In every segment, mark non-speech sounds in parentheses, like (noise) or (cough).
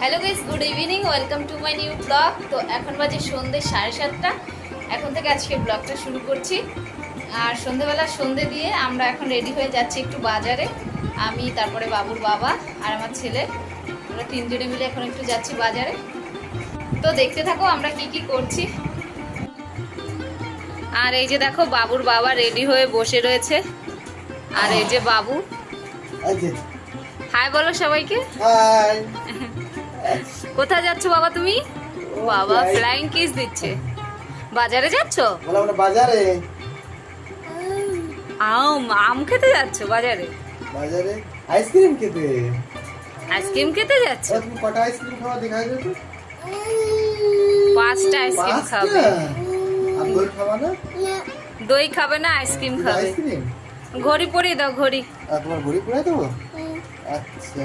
Hello guys good evening welcome to my new blog তো এখন বাজে সন্ধ্যে সাড়ে সাতটা। এখন থেকে আজকে ব্লগটা শুরু করছি। আর সন্ধেবেলা সন্ধে দিয়ে আমরা এখন রেডি হয়ে যাচ্ছি একটু বাজারে। আমি, তারপরে বাবুর বাবা আর আমার ছেলে। আমরা তিনজনে মিলে এখন একটু যাচ্ছি বাজারে। তো দেখতে থাকো আমরা কি কি করছি। আর এই যে দেখো, বাবুর বাবা রেডি হয়ে বসে রয়েছে। আর এই যে বাবু হাই বলো সবাইকে। হাই (laughs) কোথায় যাচ্ছ বাবা তুমি? বাবা ফ্লাইং কিস দিচ্ছে। বাজারে যাচ্ছ? বাজারে। আম আম খেতে যাচ্ছ বাজারে? বাজারে? আইসক্রিম খেতে। আইসক্রিম খেতে যাচ্ছ? তুমি কটা আইসক্রিম খাওয়া দেখা যায় তো। পাঁচটা আইসক্রিম খাবে। আর দই খাওয়া না? দই খাবে না আইসক্রিম খাবে। আইসক্রিম? ঘড়ি পরিয়ে দাও ঘড়ি। তোমার ঘড়ি পড়ে দেবো? আচ্ছা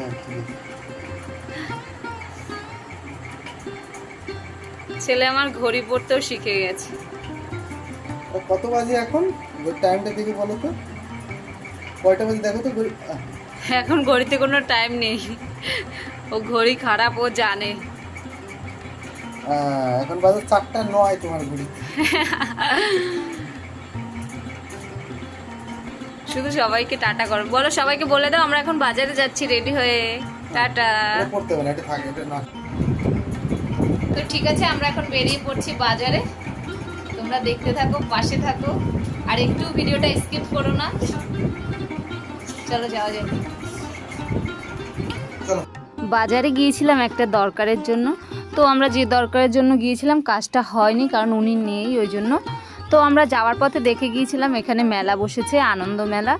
ছেলে আমার ঘড়ি পরতেও শিখে গেছে। কত বাজে এখন? টাইমটা দেখে বলো তো। কয়টা বাজে? দেখো তো ঘড়ি এখন ঘড়িতে কোনো টাইম নেই। ও ঘড়ি খারাপ ও জানে। এখন বাজে চারটা নয় তোমার ঘড়ি। (laughs) শুধু সবাইকে টাটা করো। বলো সবাইকে বলে দাও আমরা এখন বাজারে যাচ্ছি রেডি হয়ে। টাটা। তো ঠিক আছে আমরা এখন বেরিয়ে পড়ছি বাজারে। তোমরা দেখতে থাকো পাশে থাকো। আর একটু ভিডিওটা স্কিপ করো না। চলো যাওয়া যাক। চলো। বাজারে গিয়েছিলাম একটা দরকারের জন্য। তো আমরা যে দরকারের জন্য গিয়েছিলাম কাজটা হয়নি কারণ উনি নেই ওই জন্য। তো আমরা যাওয়ার পথে দেখে গিয়েছিলাম এখানে মেলা বসেছে, আনন্দ মেলা।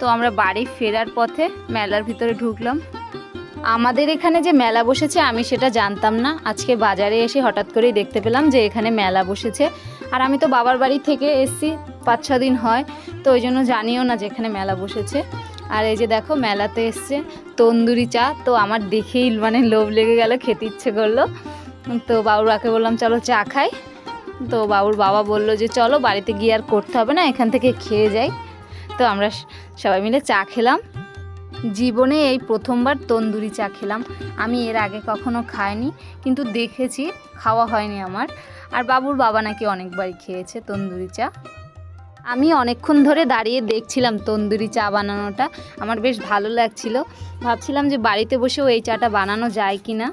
তো আমরা বাড়ি ফেরার পথে মেলার ভিতরে ঢুকলাম। আমাদের এখানে যে মেলা বসেছে আমি সেটা জানতাম না। আজকে বাজারে এসে হঠাৎ করেই দেখতে পেলাম যে এখানে মেলা বসেছে। আর আমি তো বাবার বাড়ি থেকে এসছি, পাঁচ ছ দিন হয়, তো ওই জন্য জানিও না যে এখানে মেলা বসেছে। আর এই যে দেখো মেলাতে এসছে তন্দুরি চা, তো আমার দেখেই মানে লোভ লেগে গেল, খেতে ইচ্ছে করল। তো বাবুরাকে বললাম, চলো চা খাই। তো বাবুর বাবা বলল যে, চলো বাড়িতে গিয়ে আর করতে হবে না, এখান থেকে খেয়ে যাই। তো আমরা সবাই মিলে চা খেলাম। জীবনে এই প্রথমবার তন্দুরি চা খেলাম। আমি এর আগে কখনো খাইনি, কিন্তু দেখেছি খাওয়া হয়নি আমার। আর বাবুর বাবা নাকি অনেকবারই খেয়েছে তন্দুরি চা। আমি অনেকক্ষণ ধরে দাঁড়িয়ে দেখছিলাম তন্দুরি চা বানানোটা। আমার বেশ ভালো লাগছিল। ভাবছিলাম যে, বাড়িতে বসেও এই চাটা বানানো যায় কি না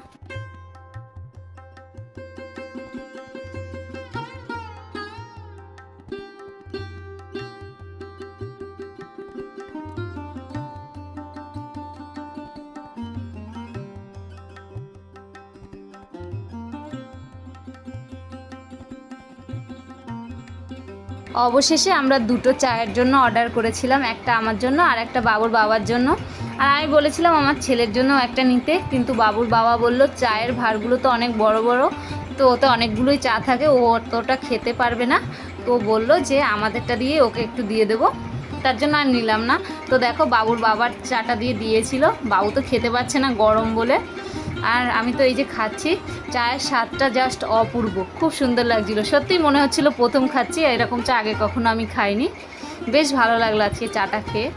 অবশেষে আমরা দুটো চায়ের জন্য অর্ডার করেছিলাম, একটা আমার জন্য আর একটা বাবুর বাবার জন্য। আর আমি বলেছিলাম আমার ছেলের জন্য একটা নিতে, কিন্তু বাবুর বাবা বলল, চায়ের ভারগুলো তো অনেক বড় বড়, তো ওতে অনেকগুলোই চা থাকে, ও অতটা খেতে পারবে না। তো বলল যে, আমাদেরটা দিয়ে ওকে একটু দিয়ে দেবো। তার জন্য আর নিলাম না। তো দেখো, বাবুর বাবার চাটা দিয়ে দিয়েছিল। বাবু তো খেতে পারছে না গরম বলে। আর আমি তো এই যে খাচ্ছি, চায়ের স্বাদটা জাস্ট অপূর্ব। খুব সুন্দর লাগছিল। সত্যিই মনে হচ্ছিল প্রথম খাচ্ছি এরকম চা আগে কখনো আমি খাইনি। বেশ ভালো লাগল আজকে চাটা খেয়ে।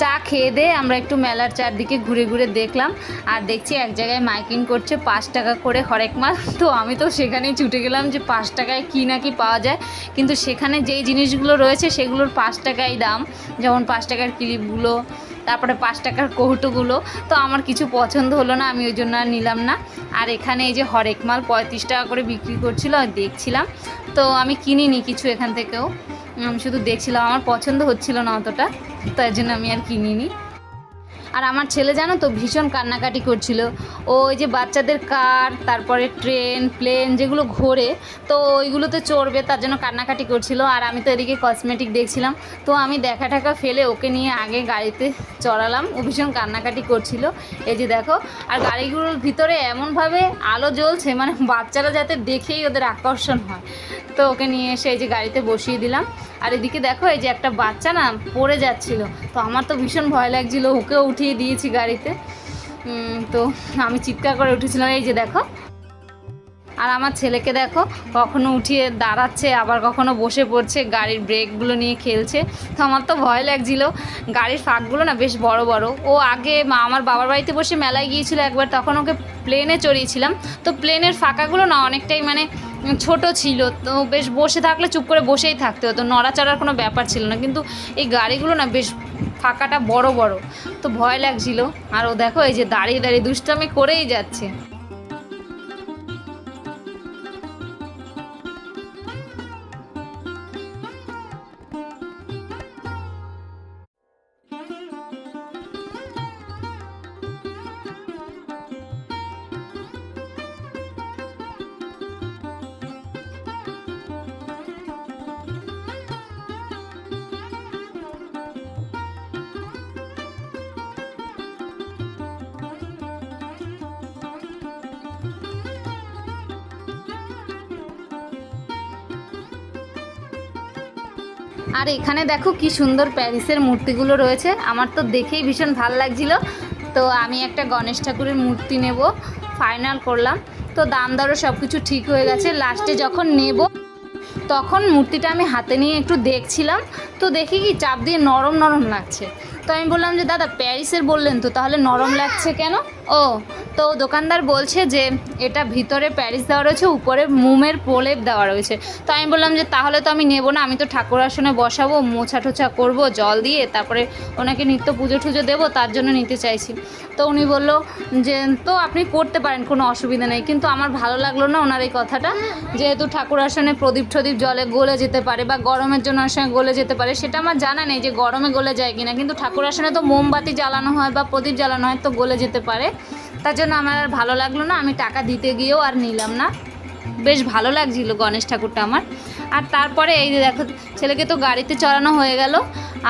চা খেয়ে দিয়ে আমরা একটু মেলার চারদিকে ঘুরে ঘুরে দেখলাম। আর দেখছি এক জায়গায় মাইকিং করছে পাঁচ টাকা করে হরেক মাস। তো আমি তো সেখানেই ছুটে গেলাম যে পাঁচ টাকায় কী না কি পাওয়া যায়। কিন্তু সেখানে যেই জিনিসগুলো রয়েছে সেগুলোর পাঁচ টাকাই দাম। যেমন পাঁচ টাকার ক্লিপগুলো, তারপরে পাঁচ টাকার কৌটোগুলো। তো আমার কিছু পছন্দ হলো না, আমি ওই জন্য আর নিলাম না। আর এখানে এই যে হরেক মাল পঁয়ত্রিশ টাকা করে বিক্রি করছিল, আর দেখছিলাম। তো আমি কিনিনি কিছু এখান থেকেও। আমি শুধু দেখছিলাম আমার পছন্দ হচ্ছিল না অতটা তাই জন্য আমি আর কিনিনি। আর আমার ছেলে জানো তো ভীষণ কান্নাকাটি করছিল। ও ওই যে বাচ্চাদের কার, তারপরে ট্রেন, প্লেন যেগুলো ঘোরে, তো ওইগুলোতে চড়বে, তার জন্য কান্নাকাটি করছিল। আর আমি তো এদিকে কসমেটিক দেখছিলাম, তো আমি দেখা টাকা ফেলে ওকে নিয়ে আগে গাড়িতে চড়ালাম। ও ভীষণ কান্নাকাটি করছিল। এই যে দেখো, আর গাড়িগুলোর ভিতরে এমনভাবে আলো জ্বলছে মানে বাচ্চারা যাতে দেখেই ওদের আকর্ষণ হয়। তো ওকে নিয়ে এসে এই যে গাড়িতে বসিয়ে দিলাম। আর এদিকে দেখো, এই যে একটা বাচ্চা না পড়ে যাচ্ছিল। তো আমার তো ভীষণ ভয় লাগছিল, ওকেও উঠিয়ে দিয়েছি গাড়িতে। তো আমি চিৎকার করে উঠেছিলাম, এই যে দেখো। আর আমার ছেলেকে দেখো, কখনো উঠিয়ে দাঁড়াচ্ছে, আবার কখনো বসে পড়ছে, গাড়ির ব্রেকগুলো নিয়ে খেলছে। তো আমার তো ভয় লাগছিল। গাড়ির ফাঁকগুলো না বেশ বড় বড়। ও আগে মা, আমার বাবার বাড়িতে বসে মেলায় গিয়েছিল একবার, তখন ওকে প্লেনে চড়িয়েছিলাম। তো প্লেনের ফাঁকাগুলো না অনেকটাই মানে ছোট ছিল, তো বেশ বসে থাকলে, চুপ করে বসেই থাকতে হতো। নড়াচড়ার কোনো ব্যাপার ছিল না, কিন্তু এই গাড়িগুলো না বেশ ফাঁকাটা বড় বড়, তো ভয় লাগছিল। আর ও দেখো, এই যে দাঁড়িয়ে দাঁড়িয়ে দুষ্টামি করেই যাচ্ছে। আর এখানে দেখো কি সুন্দর প্যারিসের মূর্তিগুলো রয়েছে। আমার তো দেখেই ভীষণ ভালো লাগছিল। তো আমি একটা গণেশ ঠাকুরের মূর্তি নেব ফাইনাল করলাম। তো দাম দরও সব কিছু ঠিক হয়ে গেছে। লাস্টে যখন নেব, তখন মূর্তিটা আমি হাতে নিয়ে একটু দেখছিলাম। তো দেখি কি চাপ দিয়ে নরম নরম লাগছে। তো আমি বললাম যে, দাদা, প্যারিসের বললেন তো, তাহলে নরম লাগছে কেন? ও, তো দোকানদার বলছে যে এটা ভিতরে প্যারিস দেওয়া রয়েছে, উপরে মোমের প্রলেপ দেওয়া রয়েছে। তো আমি বললাম যে তাহলে তো আমি নেব না, আমি তো ঠাকুর আসনে বসাবো, মোছা টোছা করব, জল দিয়ে তারপরে ওনাকে নিত্য পুজো টুজো দেবো, তার জন্য নিতে চাইছি। তো উনি বলল যে তো আপনি করতে পারেন, কোনো অসুবিধা নেই। কিন্তু আমার ভালো লাগল না ওনার এই কথাটা, যেহেতু ঠাকুর আসনে প্রদীপ ঠদীপ জলে গলে যেতে পারে বা গরমের জন্য সময় গলে যেতে পারে, সেটা আমার জানা নেই যে গরমে গলে যায় কিনা। কিন্তু ঠাকুর আসনে তো মোমবাতি জ্বালানো হয় বা প্রদীপ জ্বালানো হয় তো গলে যেতে পারে। তার জন্য আমার আর ভালো লাগল না। আমি টাকা দিতে গিয়েও আর নিলাম না। বেশ ভালো লাগছিল গণেশ ঠাকুরটা আমার। আর তারপরে এই যে দেখো, ছেলেকে তো গাড়িতে চড়ানো হয়ে গেল।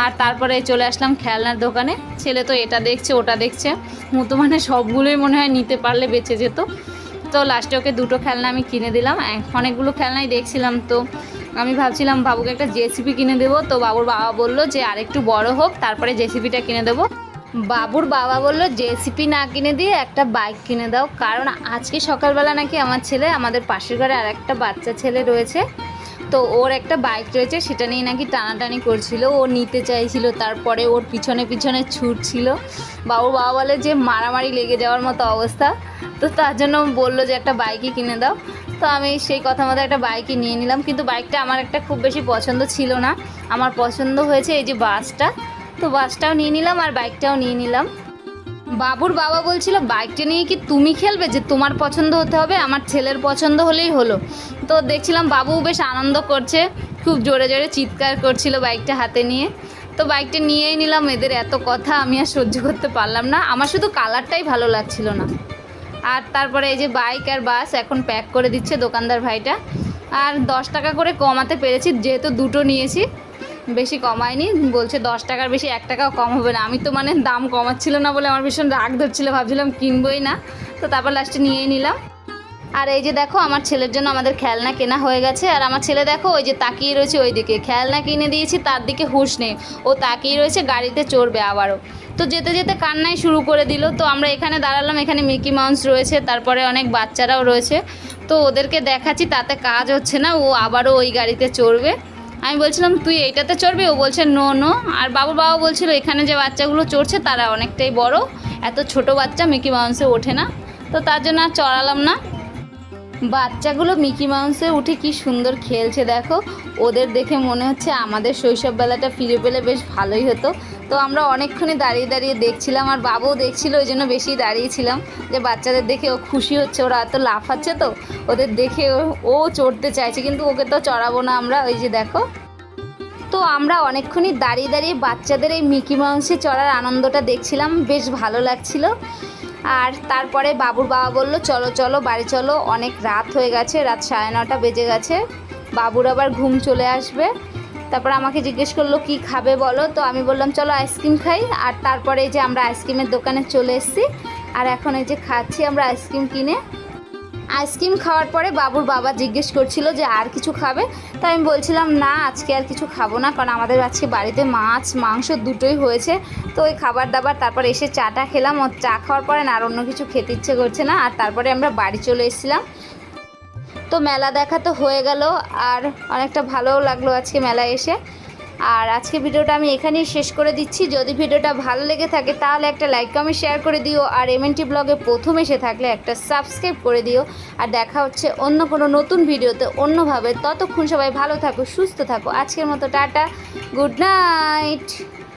আর তারপরে চলে আসলাম খেলনার দোকানে। ছেলে তো এটা দেখছে, ওটা দেখছে। মতো মানে সবগুলোই মনে হয় নিতে পারলে বেঁচে যেত। তো লাস্টে ওকে দুটো খেলনা আমি কিনে দিলাম। অনেকগুলো খেলনাই দেখছিলাম তো। আমি ভাবছিলাম, বাবুকে একটা জেসিপি কিনে দেবো। তো বাবুর বাবা বলল যে, আরেকটু বড় হোক, তারপরে জেসিপিটা কিনে দেবো। বাবুর বাবা বলল, জেসিপি না কিনে দিয়ে একটা বাইক কিনে দাও। কারণ আজকে সকালবেলা নাকি আমার ছেলে, আমাদের পাশের ঘরে আর একটা বাচ্চা ছেলে রয়েছে, তো ওর একটা বাইক রয়েছে, সেটা নিয়ে নাকি টানাটানি করছিল। ও নিতে চাইছিল, তারপরে ওর পিছনে পিছনে ছুটছিল। বাবুর বাবা বলে যে, মারামারি লেগে যাওয়ার মতো অবস্থা। তো তার জন্য বলল যে, একটা বাইকই কিনে দাও। তো আমি সেই কথা মতো একটা বাইকই নিয়ে নিলাম। কিন্তু বাইকটা আমার একটা খুব বেশি পছন্দ ছিল না। আমার পছন্দ হয়েছে এই যে বাসটা। তো বাসটাও নিয়ে নিলাম আর বাইকটাও নিয়ে নিলাম। বাবুর বাবা বলছিল, বাইকটা নিয়ে কি তুমি খেলবে যে তোমার পছন্দ হতে হবে, আমার ছেলের পছন্দ হলেই হলো। তো দেখছিলাম বাবু বেশ আনন্দ করছে, খুব জোরে জোরে চিৎকার করছিল বাইকটা হাতে নিয়ে। তো বাইকটা নিয়েই নিলাম, এদের এত কথা আমি আর সহ্য করতে পারলাম না। আমার শুধু কালারটাই ভালো লাগছিল না। আর তারপরে এই যে বাইক আর বাস এখন প্যাক করে দিচ্ছে দোকানদার ভাইটা। আর দশ টাকা করে কমাতে পেরেছি, যেহেতু দুটো নিয়েছি বেশি কমায়নি। বলছে দশ টাকার বেশি, এক টাকাও কম হবে না। আমি তো মানে দাম কমাচ্ছিল না বলে আমার ভীষণ রাগ ধরছিল। ভাবছিলাম কিনবই না। তো তারপর লাস্টে নিয়েই নিলাম। আর এই যে দেখো, আমার ছেলের জন্য আমাদের খেলনা কেনা হয়ে গেছে। আর আমার ছেলে দেখো, ওই যে তাকিয়ে রয়েছে ওই দিকে খেলনা কিনে দিয়েছি, তার দিকে হুঁশ নেই। ও তাকিয়ে রয়েছে, গাড়িতে চড়বে আবারও। তো যেতে যেতে কান্নাই শুরু করে দিল। তো আমরা এখানে দাঁড়ালাম, এখানে মিকি মাউন্স রয়েছে, তারপরে অনেক বাচ্চারাও রয়েছে। তো ওদেরকে দেখাচ্ছি, তাতে কাজ হচ্ছে না। ও আবারও ওই গাড়িতে চড়বে। আমি বলছিলাম, তুই এইটাতে চড়বি? ও বলছে, নো নো। আর বাবুর বাবা বলছিল, এখানে যে বাচ্চাগুলো চড়ছে, তারা অনেকটাই বড়। এত ছোট বাচ্চা, মিকি মাউন্সে ওঠে না। তো তার জন্য আর চড়ালাম না। বাচ্চাগুলো মিকি মাউসে উঠে কি সুন্দর খেলছে দেখো। ওদের দেখে মনে হচ্ছে আমাদের শৈশববেলাটা ফিরে পেলে বেশ ভালোই হতো। তো আমরা অনেকক্ষণই দাঁড়িয়ে দাঁড়িয়ে দেখছিলাম আর বাবুও দেখছিল, ওই জন্য বেশি দাঁড়িয়েছিলাম। যে বাচ্চাদের দেখে ও খুশি হচ্ছে, ওরা এত লাফাচ্ছে তো, ওদের দেখে ও- ও চড়তে চাইছে, কিন্তু ওকে তো চড়াবো না আমরা, ওই যে দেখো। তো আমরা অনেকক্ষণই দাঁড়িয়ে দাঁড়িয়ে বাচ্চাদের এই মিকি মাউসে চড়ার আনন্দটা দেখছিলাম, বেশ ভালো লাগছিল। আর তারপরে বাবুর বাবা বলল, চলো চলো, বাড়ি চলো। অনেক রাত হয়ে গেছে, রাত সাড়ে নটা বেজে গেছে। বাবুর আবার ঘুম চলে আসবে। তারপর আমাকে জিজ্ঞেস করল, কি খাবে বলো? তো আমি বললাম, চলো আইসক্রিম খাই। আর তারপরে যে আমরা আইসক্রিমের দোকানে চলে এসেছি, আর এখন এই যে খাচ্ছি আমরা আইসক্রিম কিনে। আইসক্রিম খাওয়ার পরে বাবুর বাবা জিজ্ঞেস করছিল যে আর কিছু খাবে? তো আমি বলছিলাম, না, আজকে আর কিছু খাব না, কারণ আমাদের আজকে বাড়িতে মাছ, মাংস দুটোই হয়েছে। তো ওই খাবার দাবার তারপর এসে চাটা খেলাম। ও চা খাওয়ার পরে না আর অন্য কিছু খেতে ইচ্ছে করছে না। আর তারপরে আমরা বাড়ি চলে এসেছিলাম। তো মেলা দেখা তো হয়ে গেল, আর অনেকটা ভালোও লাগল আজকে মেলায় এসে। আর আজকে ভিডিওটা আমি এখানেই শেষ করে দিচ্ছি। যদি ভিডিওটা ভালো লেগে থাকে, তাহলে একটা লাইক কমেন্ট শেয়ার করে দিও। আর এমএনটি ব্লগে প্রথম এসে থাকলে একটা সাবস্ক্রাইব করে দিও। আর দেখা হচ্ছে অন্য কোনো নতুন ভিডিওতে অন্যভাবে। ততক্ষণ সবাই ভালো থাকো, সুস্থ থাকো। আজকের মতো টাটা গুড নাইট